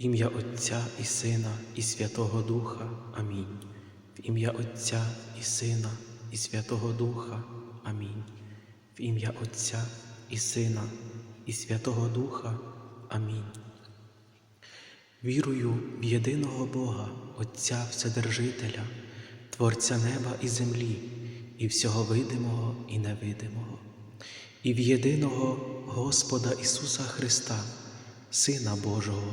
ім'я Отця і Сина, і Святого Духа. Амінь. В ім'я Отця і Сина, і Святого Духа. Амінь. В ім'я Отця і Сина, і Святого Духа. Амінь. Вірую в єдиного Бога, Отця Вседержителя, Творця неба і землі, і всього видимого і невидимого, і в єдиного Господа Ісуса Христа, Сина Божого,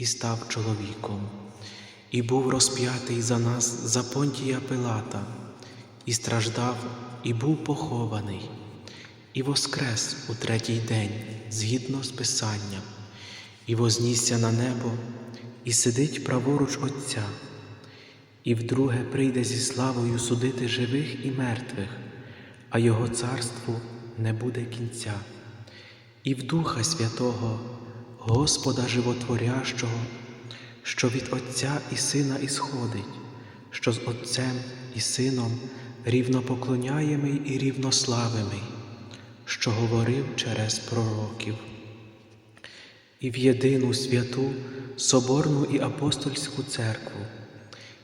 і став чоловіком, і був розп'ятий за нас за понтія Пилата, і страждав, і був похований, і воскрес у третій день згідно з Писанням, і вознісся на небо, і сидить праворуч Отця, і вдруге прийде зі славою судити живих і мертвих, а Його царству не буде кінця, і в Духа Святого, Господа Животворящого, що від Отця і Сина ісходить, що з Отцем і Сином рівнопоклоняємий і рівнославимий, що говорив через пророків. І в єдину святу, Соборну і апостольську церкву,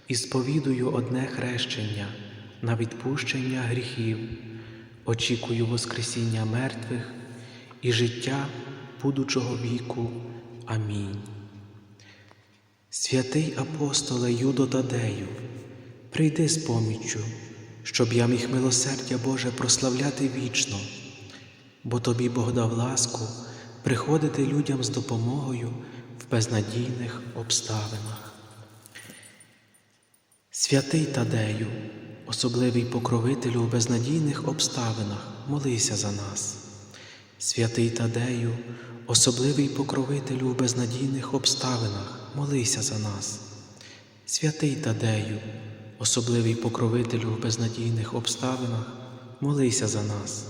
і сповідую одне хрещення на відпущення гріхів, очікую Воскресіння мертвих і життя будучого віку. Амінь. Святий апостоле Юдо Тадею, прийди з поміччю, щоб я міг милосердя Боже прославляти вічно, бо тобі Бог дав ласку приходити людям з допомогою в безнадійних обставинах. Святий Тадею, особливий покровителю у безнадійних обставинах, молися за нас. Святий Тадею, особливий покровителю у безнадійних обставинах, молися за нас. Святий Тадею, особливий покровителю в безнадійних обставинах, молися за нас.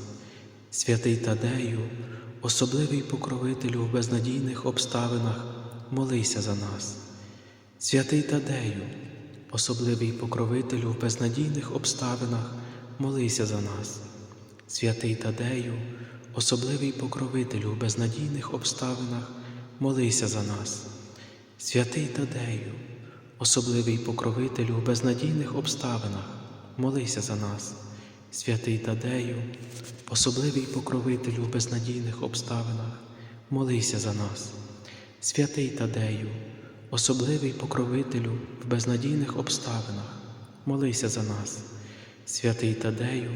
Святий Тадею, особливий покровителю в безнадійних обставинах, молися за нас. Святий Тадею, особливий покровителю в безнадійних обставинах, молися за нас. Святий Тадею, особливий покровителю в безнадійних обставинах, молися за нас. Святий Тадею, особливий покровителю в безнадійних обставинах, молися за нас. Святий Тадею, особливий покровителю в безнадійних обставинах, молися за нас. Святий Тадею, особливий покровителю в безнадійних обставинах, молися за нас. Святий Тадею,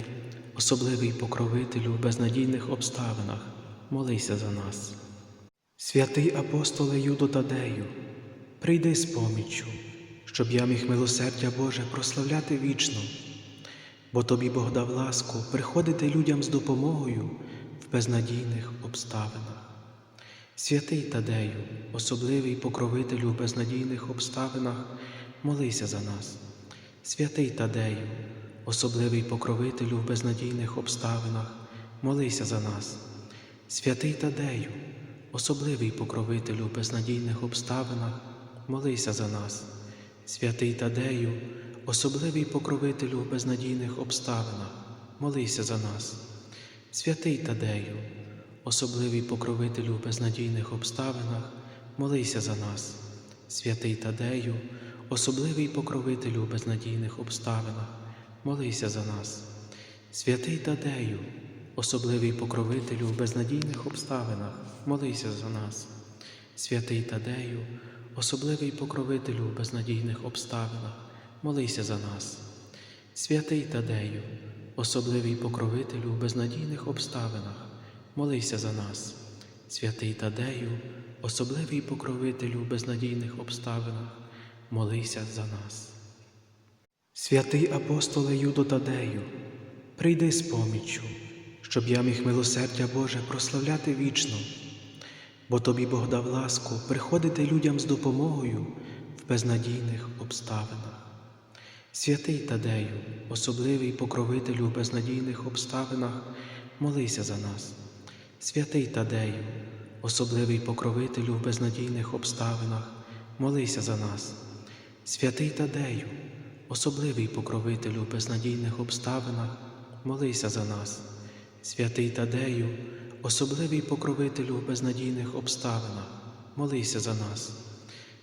особливий покровителю в безнадійних обставинах, молися за нас. Святий апостоле Юдо Тадею, прийди з поміччю, щоб я міг милосердя Боже прославляти вічно, бо тобі Бог дав ласку приходити людям з допомогою в безнадійних обставинах. Святий Тадею, особливий покровителю в безнадійних обставинах, молися за нас. Святий Тадею, особливий покровителю в безнадійних обставинах, молися за нас. Святий Тадею, особливий покровителю в безнадійних обставинах, молися за нас. Святий Тадею, особливий покровителю в безнадійних обставинах, молися за нас. Святий Тадею, особливий покровителю в безнадійних обставинах, молися за нас. Святий Тадею, особливий покровителю в безнадійних обставинах, молися за нас. Святий Тадею, особливий покровителю в безнадійних обставинах, молися за нас. Святий Тадею, особливий покровителю в безнадійних обставинах, молися за нас. Святий Тадею, особливий покровителю в безнадійних обставинах, молися за нас. Святий Тадею, особливий покровителю в безнадійних обставинах, молися за нас. Святий апостоле Юдо Тадею, прийди з поміччю, щоб я міг милосердя Боже прославляти вічно, бо тобі Бог дав ласку приходити людям з допомогою в безнадійних обставинах. Святий Тадею, особливий покровителю в безнадійних обставинах, молися за нас. Святий Тадею, особливий покровителю в безнадійних обставинах, молися за нас. Святий Тадею, особливий покровителю в безнадійних обставинах, молися за нас. Святий Тадею, особливий покровителю в безнадійних обставинах, молися за нас.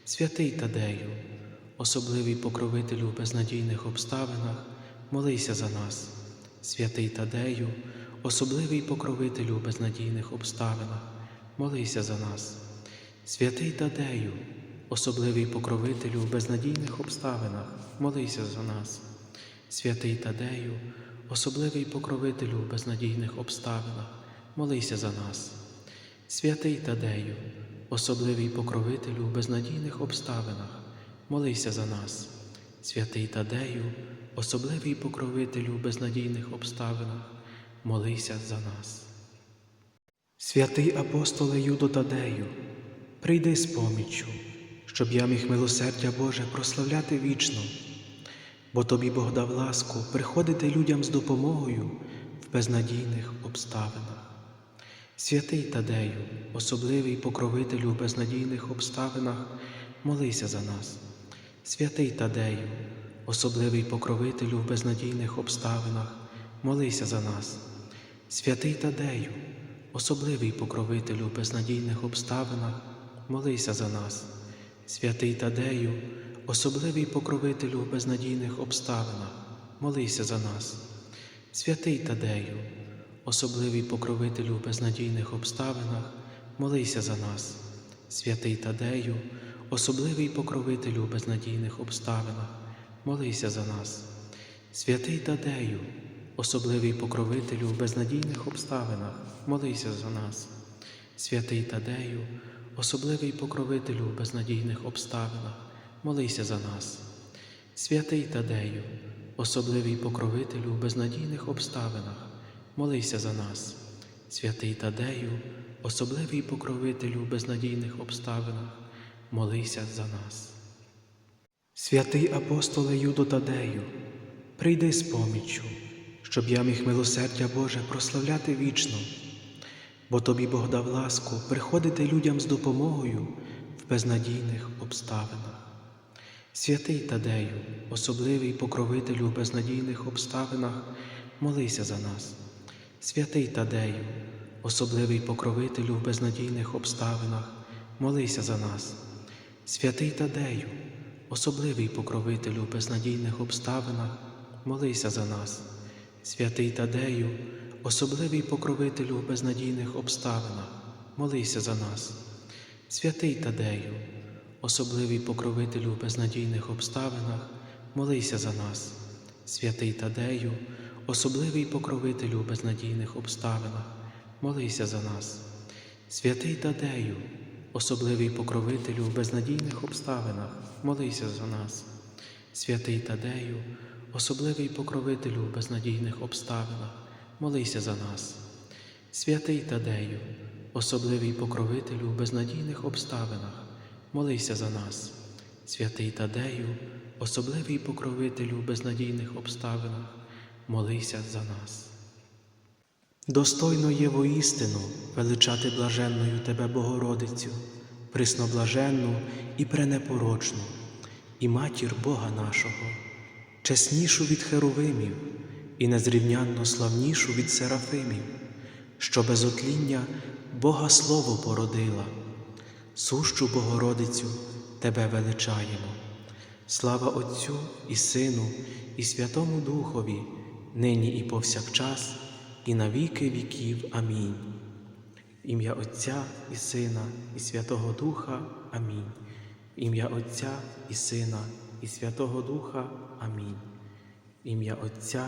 Святий Тадею, особливий покровителю в безнадійних обставинах, молися за нас. Святий Тадею, особливий покровителю в безнадійних обставинах, молися за нас. Святий Тадею, особливий покровителю в безнадійних обставинах, молися за нас. Святий Тадею, особливий покровителю в безнадійних обставинах, молися за нас. Святий Тадею, особливий покровителю в безнадійних обставинах, молися за нас. Святий Тадею, особливий покровителю в безнадійних обставинах, молися за нас. Святий апостоле Юдо Тадею, прийди з поміччю, щоб я міг милосердя Боже прославляти вічно, бо тобі Бог дав ласку приходити людям з допомогою в безнадійних обставинах. Святий Тадею, особливий покровителю в безнадійних обставинах, молися за нас. Святий Тадею, особливий покровителю в безнадійних обставинах, молися за нас. Святий Тадею, особливий покровителю в безнадійних обставинах, молися за нас. Святий Тадею, особливий покровителю в безнадійних обставинах, молися за нас. Святий Тадею, особливий покровителю в безнадійних обставинах, молися за нас. Святий Тадею, особливий покровителю в безнадійних обставинах, молися за нас. Святий Тадею, особливий покровителю в безнадійних обставинах, молися за нас. Святий Тадею, особливий покровителю в безнадійних обставинах, молися за нас. Святий Тадею, особливий покровителю в безнадійних обставинах, молися за нас. Святий Тадею, особливий покровителю в безнадійних обставинах, молися за нас. Святий апостоле Юдо Тадею, прийди з поміччю, щоб я міг милосердя Боже прославляти вічно, бо тобі Бог дав ласку приходити людям з допомогою в безнадійних обставинах. Святий Тадею, особливий покровителю в безнадійних обставинах, молися за нас. Святий Тадею, особливий покровителю в безнадійних обставинах, молися за нас. Святий Тадею, особливий покровителю в безнадійних обставинах, молися за нас. Святий Тадею, особливий покровителю в безнадійних обставинах, молися за нас. Святий Тадею, особливий покровителю в безнадійних обставинах, молися за нас. Святий Тадею, особливий покровителю в безнадійних обставинах, молися за нас. Святий Тадею, особливий покровителю в безнадійних обставинах, молися за нас. Святий Тадею, особливий покровителю в безнадійних обставинах, молися за нас. Святий Тадею, особливий покровителю в безнадійних обставинах, молися за нас. Святий Тадею, особливий покровителю в безнадійних обставинах, молися за нас. Достойно є воістину величати блаженною Тебе Богородицю, присноблаженну і пренепорочну, і матір Бога нашого, чеснішу від херовимів і незрівнянно славнішу від серафимів, що без отління Бога Слово породила, сущу Богородицю Тебе величаємо. Слава Отцю і Сину, і Святому Духові, нині і повсякчас, і на віки віків. Амінь. Ім'я Отця і Сина, і Святого Духа. Амінь. Ім'я Отця і Сина, і Святого Духа. Амінь. Ім'я Отця